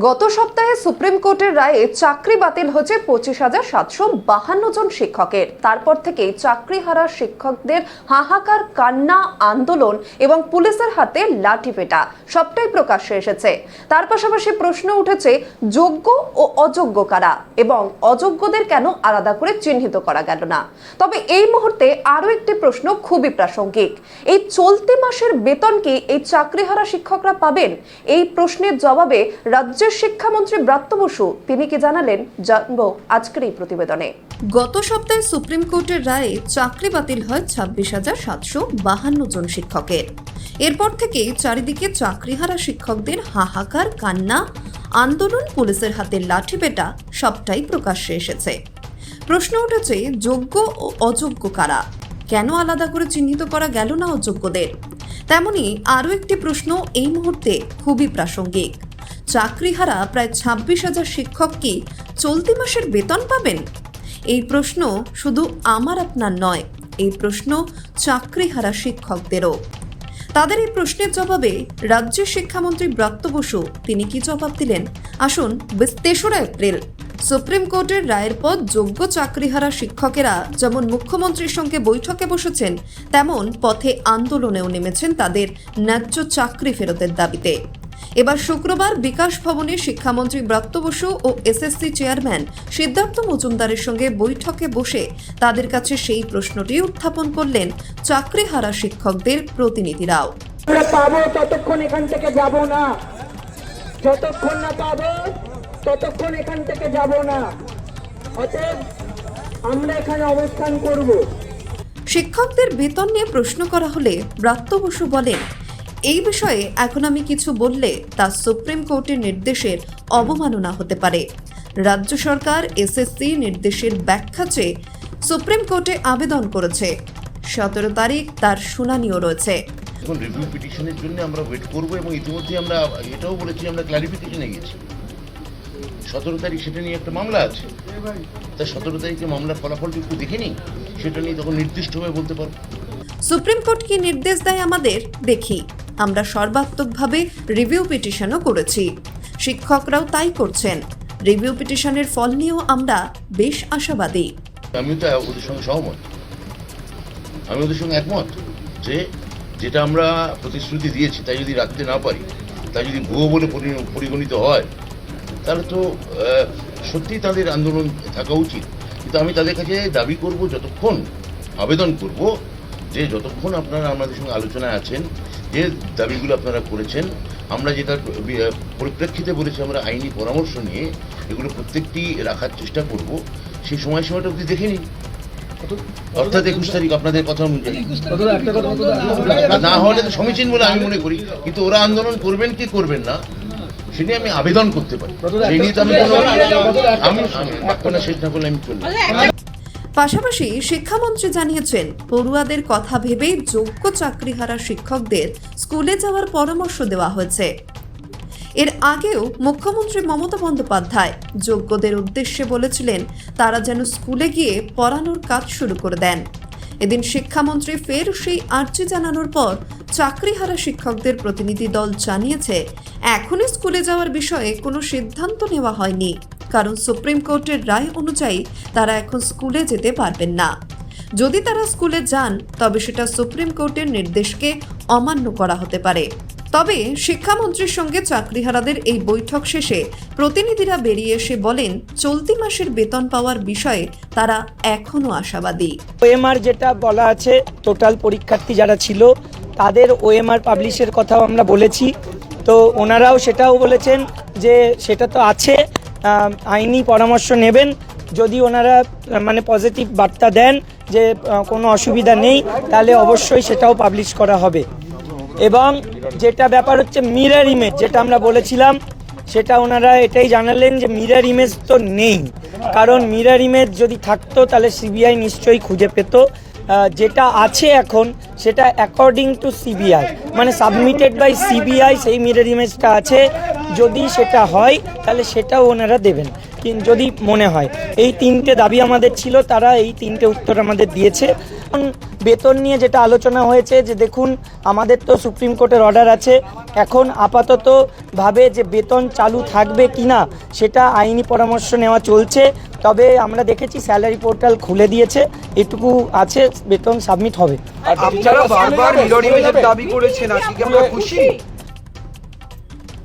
গত সপ্তাহে সুপ্রিম কোর্টের রায়ে চাকরি বাতিল হয়েছে পঁচিশ হাজার সাতশো বাহান্ন জন শিক্ষকের। তারপর থেকেই চাকরি হারা শিক্ষকদের হাহাকার, কান্না, আন্দোলন এবং পুলিশের হাতে লাঠি পেটা সবটাই প্রকাশ্যে এসেছে। তার পাশাপাশি প্রশ্ন উঠেছে, যোগ্য ও অযোগ্য কারা? এবং অযোগ্যদের কেন আলাদা করে চিহ্নিত করা গেল না? তবে এই মুহূর্তে আরও একটি প্রশ্ন খুবই প্রাসঙ্গিক। এই চলতি মাসের বেতন কি এই চাকরিহারা শিক্ষকরা পাবেন? এই প্রশ্নের জবাবে রাজ্যের শিক্ষামন্ত্রী ব্রাত্য বসু, তিনি কি জানালেন? জানব আজকের এই প্রতিবেদনে। গত সপ্তাহে সুপ্রিম কোর্টের রায়ে চাকরি বাতিল হয় ছাব্বিশ হাজার সাতশো বাহান্ন জন শিক্ষকের। এরপর থেকেই চারিদিকে চাকরিহারা শিক্ষকদের হাহাকার, কান্না, আন্দোলন পুলিশের হাতে লাঠি পেটা সবটাই প্রকাশ্যে এসেছে। প্রশ্ন উঠেছে, যোগ্য ও অযোগ্য কারা? কেন আলাদা করে চিহ্নিত করা গেল না অযোগ্যদের? তেমনি আরও একটি প্রশ্ন এই মুহূর্তে খুবই প্রাসঙ্গিক। চাকরিহারা প্রায় ছাব্বিশ হাজার শিক্ষক কি চলতি মাসের বেতন পাবেন? এই প্রশ্ন শুধু আমার আপনার নয়, এই প্রশ্ন চাকরিহারা শিক্ষকদেরও। তাদের এই প্রশ্নের জবাবে রাজ্যের শিক্ষামন্ত্রী ব্রাত্য বসু তিনি কি জবাব দিলেন? আসুন তেসরা এপ্রিল। সুপ্রিম কোর্টের রায়ের পর যোগ্য চাকরিহারা শিক্ষকেরা যেমন মুখ্যমন্ত্রীর সঙ্গে বৈঠকে বসেছেন, তেমন পথে আন্দোলনেও নেমেছেন তাদের ন্যায্য চাকরি ফেরতের দাবিতে। এবার শুক্রবার বিকাশ ভবনে শিক্ষামন্ত্রী ব্রাত্য বসু ও এসএসসি চেয়ারম্যান সিদ্ধার্থ মজুমদারের সঙ্গে বৈঠকে বসে তাদের কাছে সেই প্রশ্নটি উত্থাপন করলেন চাকরিহারা শিক্ষকদের প্রতিনিধিরাও। আমরা পাবো ততক্ষণ এখান থেকে যাব না। যতক্ষণ না পাবো ততক্ষণ এখান থেকে যাব না। অতএব আমরা এখানে অবস্থান করব। শিক্ষকদের বেতন নিয়ে প্রশ্ন করা হলে ব্রাত্য বসু বলেন এই বিষয়ে এখন আমি কিছু বললে তা সুপ্রিম কোর্টের নির্দেশের অবমাননা হতে পারে। রাজ্য সরকার এসএসসি নির্দেশের ব্যাখ্যা চেয়ে সুপ্রিম কোর্টে আবেদন করেছে। সতেরো তারিখ তার শুনানিও রয়েছে। এখন রিভিউ পিটিশনের জন্য আমরা ওয়েট করব এবং ইতিমধ্যে আমরা এটাও বলেছি, আমরা ক্লারিফিকেশনে গেছি। সতেরো তারিখ সেটা নিয়ে একটা মামলা আছে। তা সতেরো তারিখে মামলার ফলাফলটা একটু দেখে নিই। সেটা নিয়ে তখন নির্দিষ্টভাবে বলতে পারব। সুপ্রিম কোর্ট কি নির্দেশ দেয় আমাদের? দেখি। আমরা সর্বাত্মকভাবে রিভিউ পিটিশনও করেছি। শিক্ষকরাও তাই করছেন। রিভিউ পিটিশনের ফল নিয়েও আমরা বেশ আশাবাদী। আমিও তো ওদের সঙ্গে সহমত। আমি ওদের সঙ্গে একমত যে যেটা আমরা প্রতিশ্রুতি দিয়েছি, তাই যদি রাখতে না পারি, তাই যদি ভুয়ো বলে পরিগণিত হয়, তাহলে তো সত্যিই তাদের আন্দোলন থাকা উচিত। কিন্তু আমি তাদের কাছে দাবি করব, যতক্ষণ আবেদন করব যে যতক্ষণ আপনারা আমাদের সঙ্গে আলোচনায় আছেন যে দাবিগুলো আপনারা করেছেন আমরা যেটা পরিপ্রেক্ষিতে বলেছি আমরা আইনি পরামর্শ নিয়ে এগুলো প্রত্যেকটি রাখার চেষ্টা করব সেই সময়সীমাটা অবধি দেখে নিন অর্থাৎ একুশ তারিখ আপনাদের কথা অনুযায়ী না হলে তো সমীচীন বলে আমি মনে করি কিন্তু ওরা আন্দোলন করবেন কি করবেন না সে নিয়ে আমি আবেদন করতে পারি সেই নিয়ে আমি আমি শেষ না করলে আমি চলবো পাশাপাশি শিক্ষামন্ত্রী জানিয়েছেন, পড়ুয়াদের কথা ভেবে যোগ্য চাকরিহারা শিক্ষকদের স্কুলে যাওয়ার পরামর্শ দেওয়া হয়েছে। এর আগেও মুখ্যমন্ত্রী মমতা বন্দ্যোপাধ্যায় যোগ্যদের উদ্দেশ্যে বলেছিলেন, তারা যেন স্কুলে গিয়ে পড়ানোর কাজ শুরু করে দেন। এদিন শিক্ষামন্ত্রী ফের সেই আর্জি জানানোর পর চাকরিহারা শিক্ষকদের প্রতিনিধি দল জানিয়েছে, এখনই স্কুলে যাওয়ার বিষয়ে কোনো সিদ্ধান্ত নেওয়া হয়নি। কারণ সুপ্রিম কোর্টের রায় অনুযায়ী তারা এখন স্কুলে যেতে পারবেন না। যদি তারা স্কুলে যান, তবে সেটা সুপ্রিম কোর্টের নির্দেশকে অমান্য করা হতে পারে। তবে শিক্ষামন্ত্রীর সঙ্গে চাকরিহারাদের এই বৈঠক শেষে প্রতিনিধিরা বেরিয়ে এসে বলেন, চলতি মাসের বেতন পাওয়ার বিষয়ে তারা এখনও আশাবাদী। ওএমআর যেটা বলা আছে, টোটাল পরীক্ষার্থী যারা ছিল, তাদের ওএমআর পাবলিশের কথাও আমরা বলেছি। তো ওনারাও সেটাও বলেছেন যে সেটা তো আছে আইনি পরামর্শ নেবেন, যদি ওনারা মানে পজিটিভ বার্তা দেন যে কোনো অসুবিধা নেই, তাহলে অবশ্যই সেটাও পাবলিশ করা হবে। এবং যেটা ব্যাপার হচ্ছে মিরর ইমেজ যেটা আমরা বলেছিলাম, সেটা ওনারা এটাই জানালেন যে মিরর ইমেজ তো নেই। কারণ মিরর ইমেজ যদি থাকতো, তাহলে সিবিআই নিশ্চয়ই খুঁজে পেত। যেটা আছে এখন, সেটা অ্যাকর্ডিং টু সিবিআই মানে সাবমিটেড বাই সিবিআই সেই মিরার ইমেজটা আছে। যদি সেটা হয়, তাহলে সেটাও ওনারা দেবেন। যদি মনে হয়। এই তিনটে দাবি আমাদের ছিল, তারা এই তিনটে উত্তর আমাদের দিয়েছে। বেতন নিয়ে যেটা আলোচনা হয়েছে, যে দেখুন, আমাদের তো সুপ্রিম কোর্টের অর্ডার আছে। এখন আপাতত ভাবে যে বেতন চালু থাকবে কি না সেটা আইনি পরামর্শ নেওয়া চলছে। তবে আমরা দেখেছি, স্যালারি পোর্টাল খুলে দিয়েছে। এটুকু আছে, বেতন সাবমিট হবে। আপনারা বারবার দাবি করেছেন, আজকে আপনারা খুশি?